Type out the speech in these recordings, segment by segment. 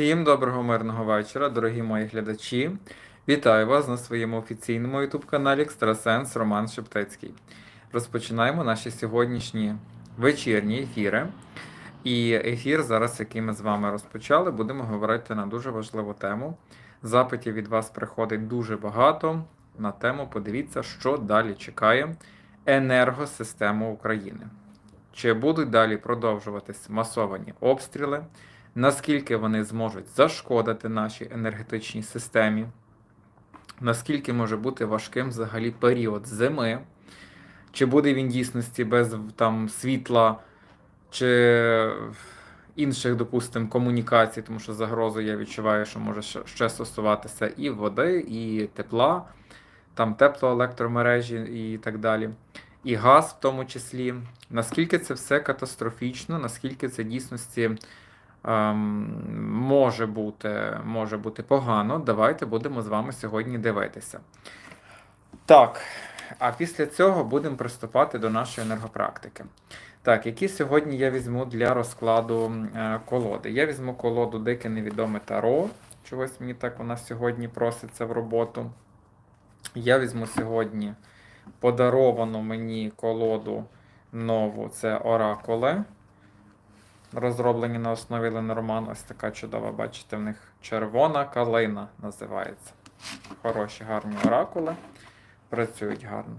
Всім доброго мирного вечора, дорогі мої глядачі. Вітаю вас на своєму офіційному youtube каналі Екстрасенс Роман Шептицький. Розпочинаємо наші сьогоднішні вечірні ефіри. І ефір, зараз, який ми з вами розпочали, будемо говорити на дуже важливу тему. Запитів від вас приходить дуже багато на тему. Подивіться, що далі чекає енергосистему України. Чи будуть далі продовжуватись масовані обстріли? Наскільки вони зможуть зашкодити нашій енергетичній системі, наскільки може бути важким взагалі період зими, чи буде він дійсності без там, світла чи інших, допустимо, комунікацій, тому що загрозу я відчуваю, що може ще- стосуватися і води, і тепла, там теплоелектромережі і так далі. І газ в тому числі. Наскільки це все катастрофічно, наскільки це дійсності може бути, може бути погано. Давайте будемо з вами сьогодні дивитися. Так, а після цього будемо приступати до нашої енергопрактики. Так, які сьогодні я візьму для розкладу е, колоди? Я візьму колоду Дике Невідоме Таро. Чогось мені так вона сьогодні проситься в роботу. Я візьму сьогодні подаровану мені колоду нову це Оракуле розроблені на основі Ленорман. Ось така чудова, бачите, в них червона калина називається. Хороші, гарні оракули. Працюють гарно.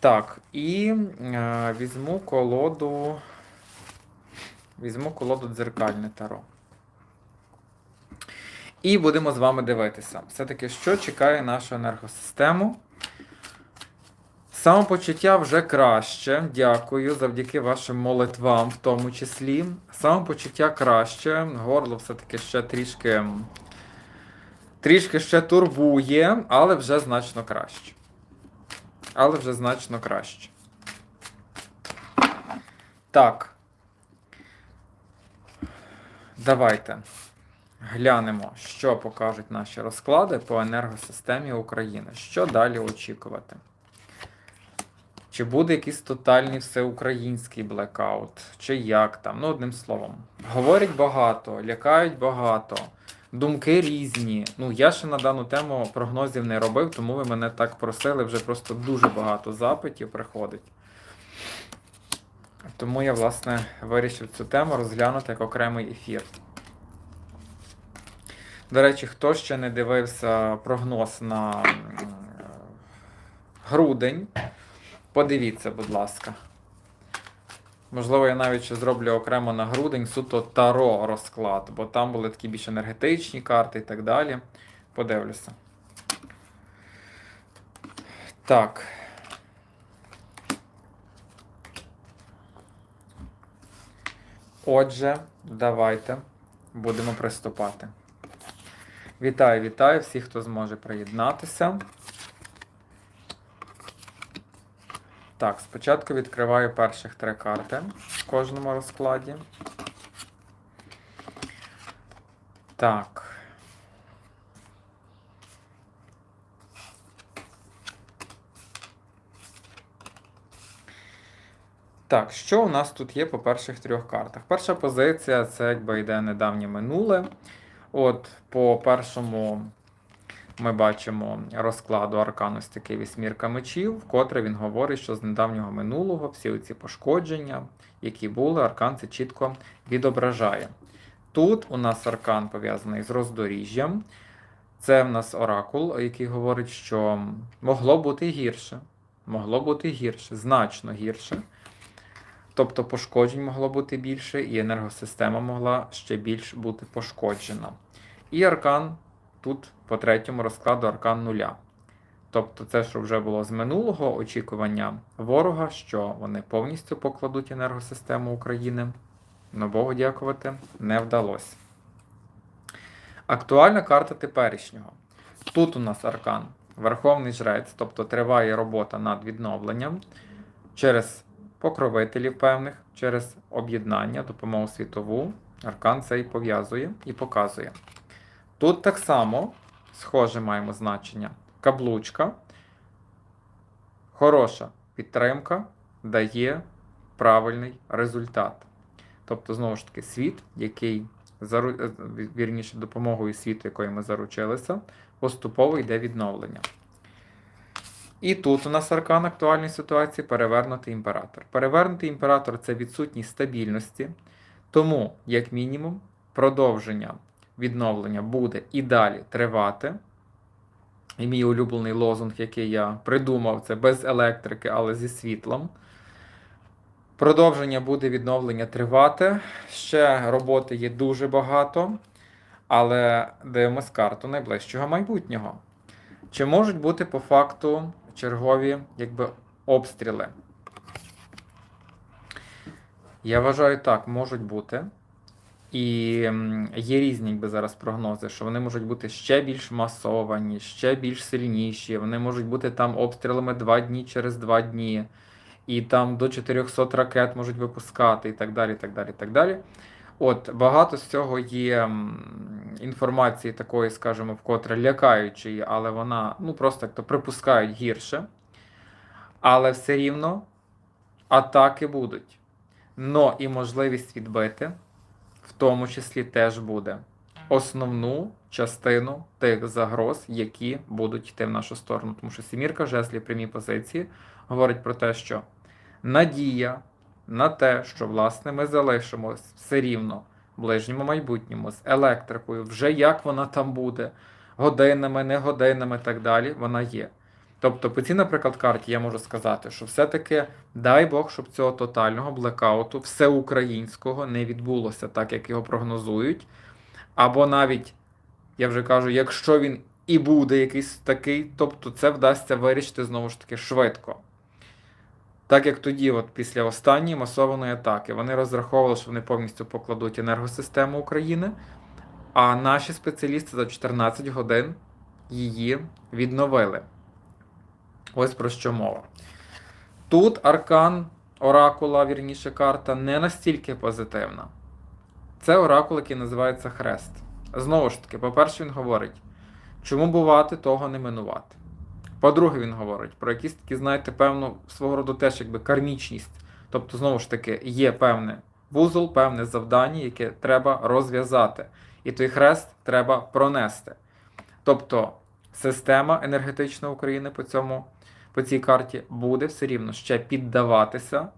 Так, і е, візьму колоду. Візьму колоду дзеркальне таро. І будемо з вами дивитися. Все-таки, що чекає нашу енергосистему. Самопочуття вже краще. Дякую, завдяки вашим молитвам, в тому числі. Самопочуття краще. Горло все-таки ще трішки. Трішки ще турбує, але вже значно краще. Але вже значно краще. Так. Давайте глянемо, що покажуть наші розклади по енергосистемі України. Що далі очікувати? Чи буде якийсь тотальний всеукраїнський блекаут, чи як там, ну одним словом. Говорять багато, лякають багато, думки різні. Ну, я ще на дану тему прогнозів не робив, тому ви мене так просили, вже просто дуже багато запитів приходить. Тому я, власне, вирішив цю тему розглянути як окремий ефір. До речі, хто ще не дивився прогноз на грудень, Подивіться, будь ласка. Можливо, я навіть ще зроблю окремо на грудень суто таро розклад, бо там були такі більш енергетичні карти і так далі. Подивлюся. Так. Отже, давайте будемо приступати. Вітаю, вітаю всіх, хто зможе приєднатися. Так, спочатку відкриваю перших три карти в кожному розкладі. Так. Так, що у нас тут є по перших трьох картах? Перша позиція це якби йде недавнє минуле. От по першому ми бачимо розкладу аркану ось такий вісьмірка мечів, вкотре він говорить, що з недавнього минулого всі ці пошкодження, які були, аркан це чітко відображає. Тут у нас аркан пов'язаний з роздоріжжям. Це в нас оракул, який говорить, що могло бути гірше. Могло бути гірше, значно гірше. Тобто пошкоджень могло бути більше, і енергосистема могла ще більш бути пошкоджена. І аркан тут по третьому розкладу аркан нуля. Тобто це, що вже було з минулого очікування ворога, що вони повністю покладуть енергосистему України. Но Богу дякувати, не вдалося. Актуальна карта теперішнього. Тут у нас аркан Верховний Жрець, тобто триває робота над відновленням через покровителів певних, через об'єднання, допомогу світову. Аркан цей пов'язує і показує. Тут так само, схоже, маємо значення. Каблучка. Хороша підтримка дає правильний результат. Тобто, знову ж таки, світ, який зару... е, вірніше, допомогою світу, якої ми заручилися, поступово йде відновлення. І тут у нас аркан актуальної ситуації перевернутий імператор. Перевернутий імператор це відсутність стабільності, тому, як мінімум, продовження відновлення буде і далі тривати. І мій улюблений лозунг, який я придумав, це без електрики, але зі світлом. Продовження буде відновлення тривати. Ще роботи є дуже багато, але дивимось карту найближчого майбутнього. Чи можуть бути по факту чергові якби, обстріли? Я вважаю, так, можуть бути. І є різні якби, зараз прогнози, що вони можуть бути ще більш масовані, ще більш сильніші. Вони можуть бути там обстрілами два дні через два дні, і там до 400 ракет можуть випускати, і так далі. так далі, так далі. От багато з цього є інформації такої, скажімо, вкотре лякаючої, але вона ну просто як то припускають гірше. Але все рівно атаки будуть. Но і можливість відбити в тому числі теж буде основну частину тих загроз, які будуть йти в нашу сторону. Тому що сімірка жезлів прямій позиції говорить про те, що надія на те, що власне ми залишимось все рівно в ближньому майбутньому з електрикою, вже як вона там буде, годинами, не годинами і так далі, вона є. Тобто, по цій, наприклад, карті я можу сказати, що все-таки дай Бог, щоб цього тотального блекауту всеукраїнського не відбулося так, як його прогнозують. Або навіть, я вже кажу, якщо він і буде якийсь такий, тобто це вдасться вирішити знову ж таки швидко. Так як тоді, от після останньої масованої атаки, вони розраховували, що вони повністю покладуть енергосистему України, а наші спеціалісти за 14 годин її відновили. Ось про що мова. Тут аркан оракула, вірніше карта, не настільки позитивна. Це оракул, який називається Хрест. Знову ж таки, по-перше, він говорить, чому бувати, того не минувати. По-друге, він говорить про якісь такі, знаєте, певну свого роду теж якби кармічність. Тобто, знову ж таки, є певне вузол, певне завдання, яке треба розв'язати. І той хрест треба пронести. Тобто, система енергетична України по цьому по цій карті буде все рівно ще піддаватися,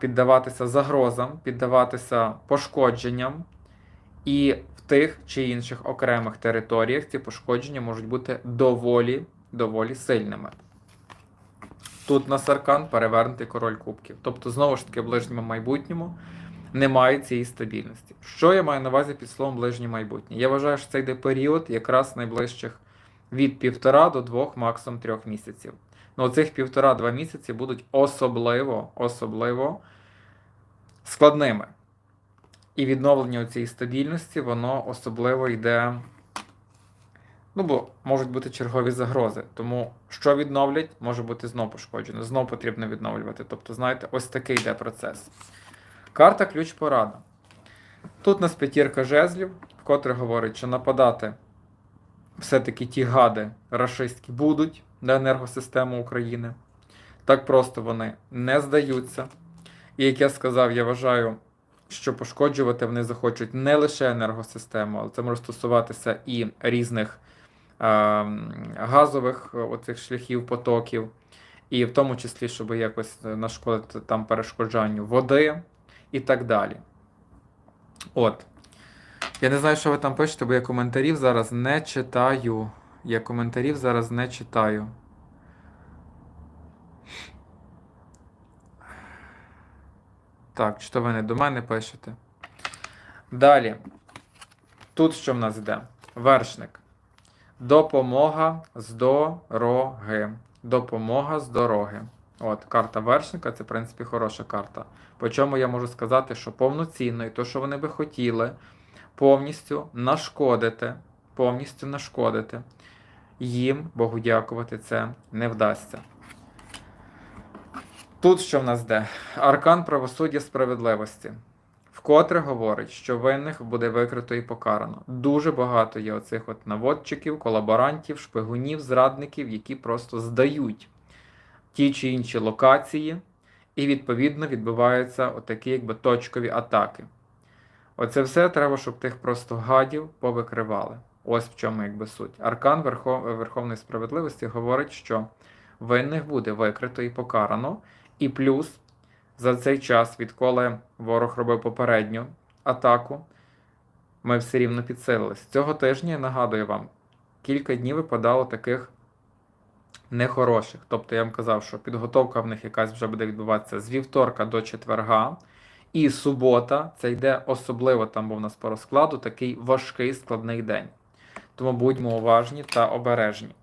піддаватися загрозам, піддаватися пошкодженням, і в тих чи інших окремих територіях ці пошкодження можуть бути доволі, доволі сильними. Тут на Саркан перевернутий король кубків. Тобто, знову ж таки, в ближньому майбутньому немає цієї стабільності. Що я маю на увазі під словом ближнє майбутнє? Я вважаю, що це йде період якраз найближчих від півтора до двох, максимум трьох місяців. Ну, цих півтора-два місяці будуть особливо, особливо складними. І відновлення цієї стабільності, воно особливо йде. Ну, бо можуть бути чергові загрози. Тому що відновлять, може бути знов пошкоджено. Знов потрібно відновлювати. Тобто, знаєте, ось такий йде процес. Карта ключ порада. Тут у нас п'ятірка жезлів, вкотре говорить, що нападати все-таки ті гади рашистські будуть на енергосистему України. Так просто вони не здаються. І як я сказав, я вважаю, що пошкоджувати вони захочуть не лише енергосистему, але це може стосуватися і різних е, газових е, оцих шляхів, потоків, і в тому числі, щоб якось нашкодити там перешкоджанню води і так далі. От. Я не знаю, що ви там пишете, бо я коментарів зараз не читаю. Я коментарів зараз не читаю. Так, чи то ви не до мене пишете? Далі. Тут що в нас йде? Вершник. Допомога з дороги. Допомога з дороги. От, карта вершника це, в принципі, хороша карта. По чому я можу сказати, що повноцінно і то, що вони би хотіли, повністю нашкодити, повністю нашкодити. Їм, Богу дякувати, це не вдасться. Тут що в нас де? Аркан правосуддя справедливості. Вкотре говорить, що винних буде викрито і покарано. Дуже багато є оцих от наводчиків, колаборантів, шпигунів, зрадників, які просто здають ті чи інші локації, і відповідно відбуваються отакі якби точкові атаки. Оце все треба, щоб тих просто гадів повикривали. Ось в чому якби суть. Аркан Верхов... Верховної справедливості говорить, що винних буде викрито і покарано, і плюс за цей час, відколи ворог робив попередню атаку, ми все рівно підсилились. Цього тижня, я нагадую вам, кілька днів випадало таких нехороших. Тобто я вам казав, що підготовка в них якась вже буде відбуватися з вівторка до четверга. І субота, це йде особливо там був у нас по розкладу, такий важкий складний день. Тому будьмо уважні та обережні.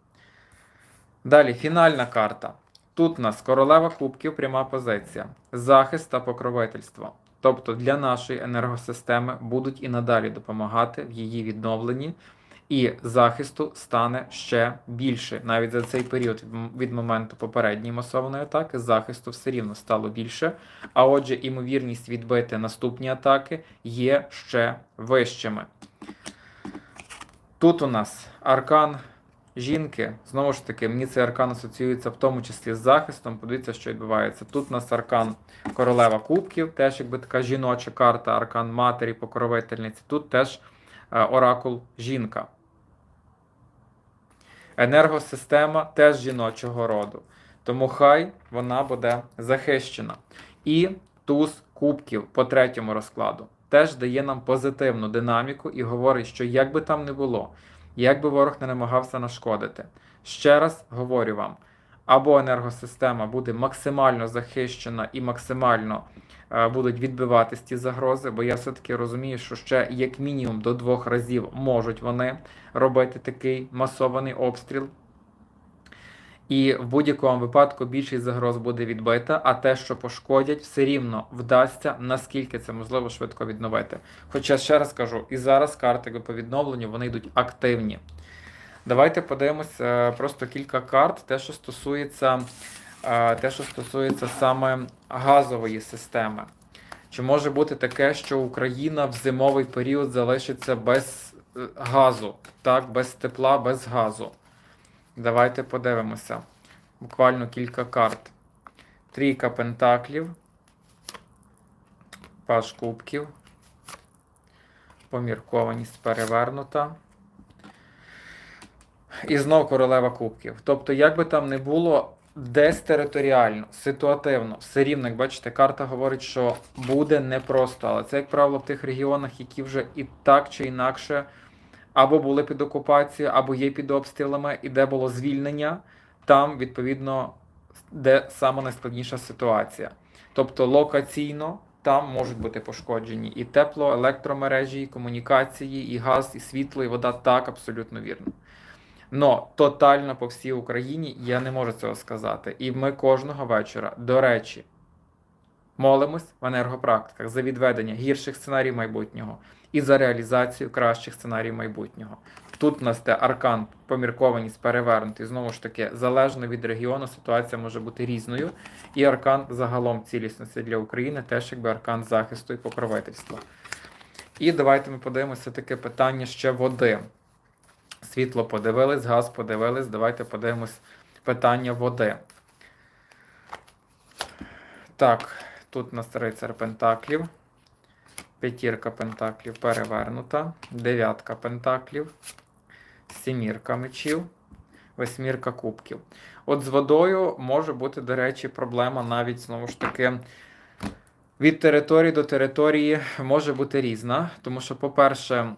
Далі, фінальна карта. Тут у нас королева кубків, пряма позиція, захист та покровительство. Тобто для нашої енергосистеми будуть і надалі допомагати в її відновленні, і захисту стане ще більше. Навіть за цей період від моменту попередньої масованої атаки захисту все рівно стало більше. А отже, імовірність відбити наступні атаки є ще вищими. Тут у нас аркан жінки. Знову ж таки, мені цей аркан асоціюється в тому числі з захистом. Подивіться, що відбувається. Тут у нас аркан королева кубків, теж якби така жіноча карта, аркан матері, покровительниці. Тут теж е, оракул жінка. Енергосистема теж жіночого роду. Тому хай вона буде захищена. І туз кубків по третьому розкладу теж дає нам позитивну динаміку і говорить, що як би там не було, як би ворог не намагався нашкодити. Ще раз говорю вам: або енергосистема буде максимально захищена і максимально будуть відбиватись ті загрози, бо я все-таки розумію, що ще як мінімум до двох разів можуть вони робити такий масований обстріл. І в будь-якому випадку більшість загроз буде відбита, а те, що пошкодять, все рівно вдасться, наскільки це можливо швидко відновити. Хоча ще раз кажу, і зараз карти по відновленню вони йдуть активні. Давайте подивимось е, просто кілька карт, те, що стосується, е, те, що стосується саме газової системи. Чи може бути таке, що Україна в зимовий період залишиться без е, газу, так, без тепла, без газу? Давайте подивимося. Буквально кілька карт. Трійка пентаклів. Паш кубків. Поміркованість перевернута. І знов королева кубків. Тобто, як би там не було, десь територіально, ситуативно, все рівно, як бачите, карта говорить, що буде непросто. Але це, як правило, в тих регіонах, які вже і так чи інакше або були під окупацією, або є під обстрілами, і де було звільнення, там, відповідно, де саме найскладніша ситуація. Тобто локаційно там можуть бути пошкоджені і тепло, електромережі, і комунікації, і газ, і світло, і вода так абсолютно вірно. Но тотально по всій Україні я не можу цього сказати. І ми кожного вечора, до речі, молимось в енергопрактиках за відведення гірших сценаріїв майбутнього і за реалізацію кращих сценаріїв майбутнього. Тут у нас те аркан поміркованість перевернутий. Знову ж таки, залежно від регіону, ситуація може бути різною. І аркан загалом цілісності для України теж якби аркан захисту і покровительства. І давайте ми подивимося таке питання ще води. Світло подивились, газ подивились. Давайте подивимось питання води. Так, тут нас рицар Пентаклів. П'ятірка пентаклів перевернута, дев'ятка пентаклів, сімірка мечів, восьмірка кубків. От з водою може бути, до речі, проблема навіть знову ж таки. Від території до території може бути різна, тому що, по-перше,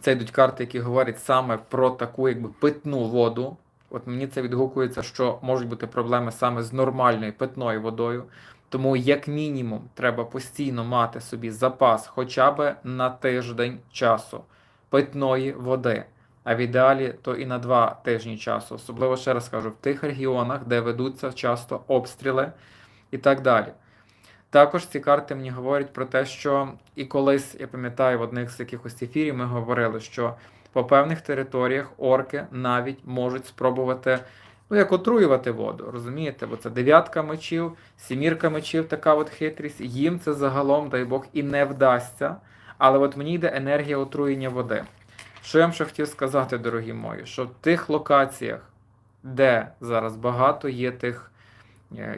це йдуть карти, які говорять саме про таку якби питну воду. От мені це відгукується, що можуть бути проблеми саме з нормальною питною водою. Тому, як мінімум, треба постійно мати собі запас хоча б на тиждень часу питної води. А в ідеалі то і на два тижні часу. Особливо ще раз кажу, в тих регіонах, де ведуться часто обстріли і так далі. Також ці карти мені говорять про те, що і колись, я пам'ятаю, в одних з якихось ефірів ми говорили, що по певних територіях орки навіть можуть спробувати Ну, як отруювати воду, розумієте? Бо це дев'ятка мечів, сімірка мечів, така от хитрість. Їм це загалом, дай Бог, і не вдасться. Але от мені йде енергія отруєння води. Що я вам ще хотів сказати, дорогі мої, що в тих локаціях, де зараз багато є тих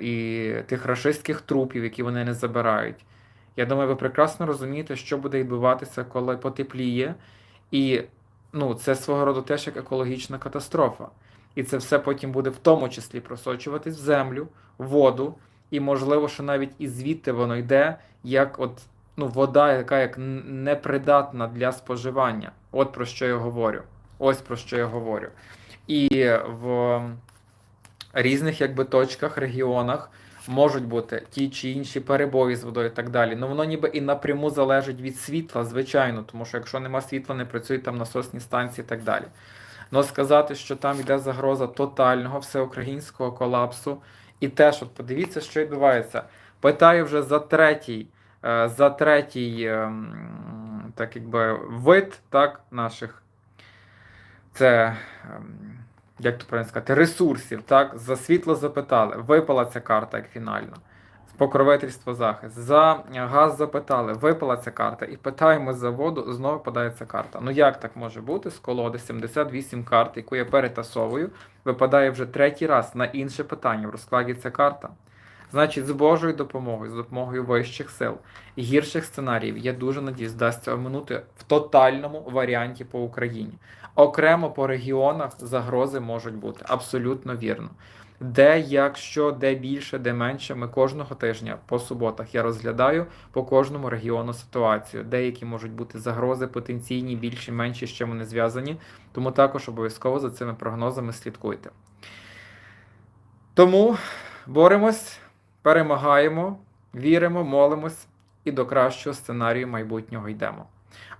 і тих рашистських трупів, які вони не забирають, Я думаю, ви прекрасно розумієте, що буде відбуватися, коли потепліє, і ну, це свого роду теж як екологічна катастрофа. І це все потім буде в тому числі просочуватись в землю, воду, і можливо, що навіть і звідти воно йде, як от ну, вода, яка як непридатна для споживання. От про що я говорю. Ось про що я говорю. І в різних якби точках, регіонах можуть бути ті чи інші перебої з водою і так далі. Ну воно ніби і напряму залежить від світла, звичайно, тому що якщо нема світла, не працюють там насосні станції і так далі. Но сказати, що там йде загроза тотального всеукраїнського колапсу, і теж, от подивіться, що відбувається. Питаю вже за третій, е, за третій, ем, так якби вид так, наших. Це, ем, як то правильно сказати, ресурсів. Так? За світло запитали. Випала ця карта як фінальна. Покровительство захист. За газ запитали, випала ця карта. І питаємо за воду, знову падає ця карта. Ну як так може бути? З колоди 78 карт, яку я перетасовую, випадає вже третій раз на інше питання в розкладі ця карта. Значить, з Божою допомогою, з допомогою вищих сил і гірших сценаріїв, я дуже надіюсь, вдасться оминути в тотальному варіанті по Україні. Окремо по регіонах загрози можуть бути абсолютно вірно. Де, як, що, де більше, де менше. Ми кожного тижня по суботах я розглядаю по кожному регіону ситуацію. Деякі можуть бути загрози потенційні, більші, менші, з чим вони зв'язані. Тому також обов'язково за цими прогнозами слідкуйте. Тому боремось, перемагаємо, віримо, молимось і до кращого сценарію майбутнього йдемо.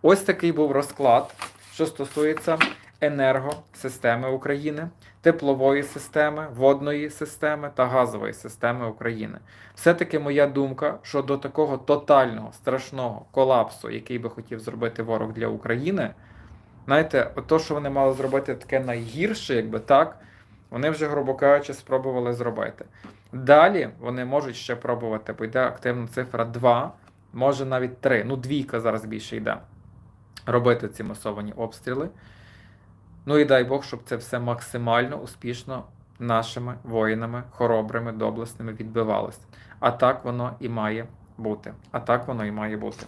Ось такий був розклад, що стосується енергосистеми України, теплової системи, водної системи та газової системи України. Все-таки моя думка, що до такого тотального страшного колапсу, який би хотів зробити ворог для України, знаєте, то, що вони мали зробити таке найгірше, якби так, вони вже, грубо кажучи, спробували зробити. Далі вони можуть ще пробувати, бо йде активна цифра 2, може навіть 3, ну двійка зараз більше йде. Робити ці масовані обстріли. Ну і дай Бог, щоб це все максимально успішно нашими воїнами, хоробрими, доблесними відбивалося. А так воно і має бути. А так воно і має бути.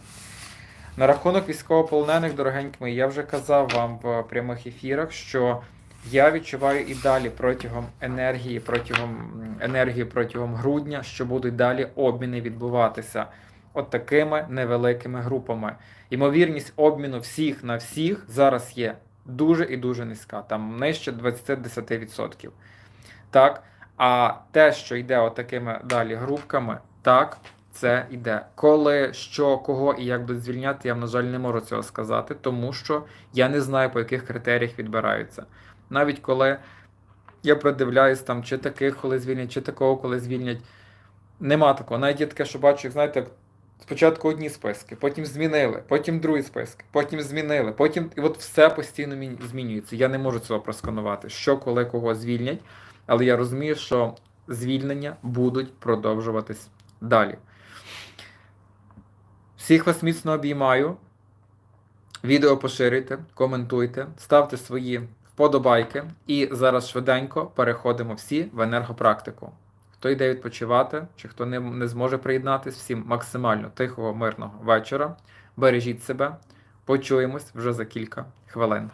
На рахунок військовополонених, дорогенькі я вже казав вам в прямих ефірах, що я відчуваю і далі протягом енергії, протягом енергії протягом грудня, що будуть далі обміни відбуватися от такими невеликими групами. Ймовірність обміну всіх на всіх зараз є дуже і дуже низька, там нижче 20-10%. Так? А те, що йде отакими далі групками, так, це йде. Коли, що, кого і як будуть звільняти, я, на жаль, не можу цього сказати, тому що я не знаю, по яких критеріях відбираються. Навіть коли я придивляюсь, там, чи таких, коли звільнять, чи такого, коли звільнять. Нема такого. Навіть є таке, що бачу, як, знаєте, спочатку одні списки, потім змінили, потім другі списки, потім змінили, потім. І от все постійно змінюється. Я не можу цього просканувати, що коли кого звільнять, але я розумію, що звільнення будуть продовжуватись далі. Всіх вас міцно обіймаю. Відео поширюйте, коментуйте, ставте свої вподобайки. І зараз швиденько переходимо всі в енергопрактику. Хто йде відпочивати, чи хто не, не зможе приєднатись, всім максимально тихого, мирного вечора. Бережіть себе. Почуємось вже за кілька хвилин.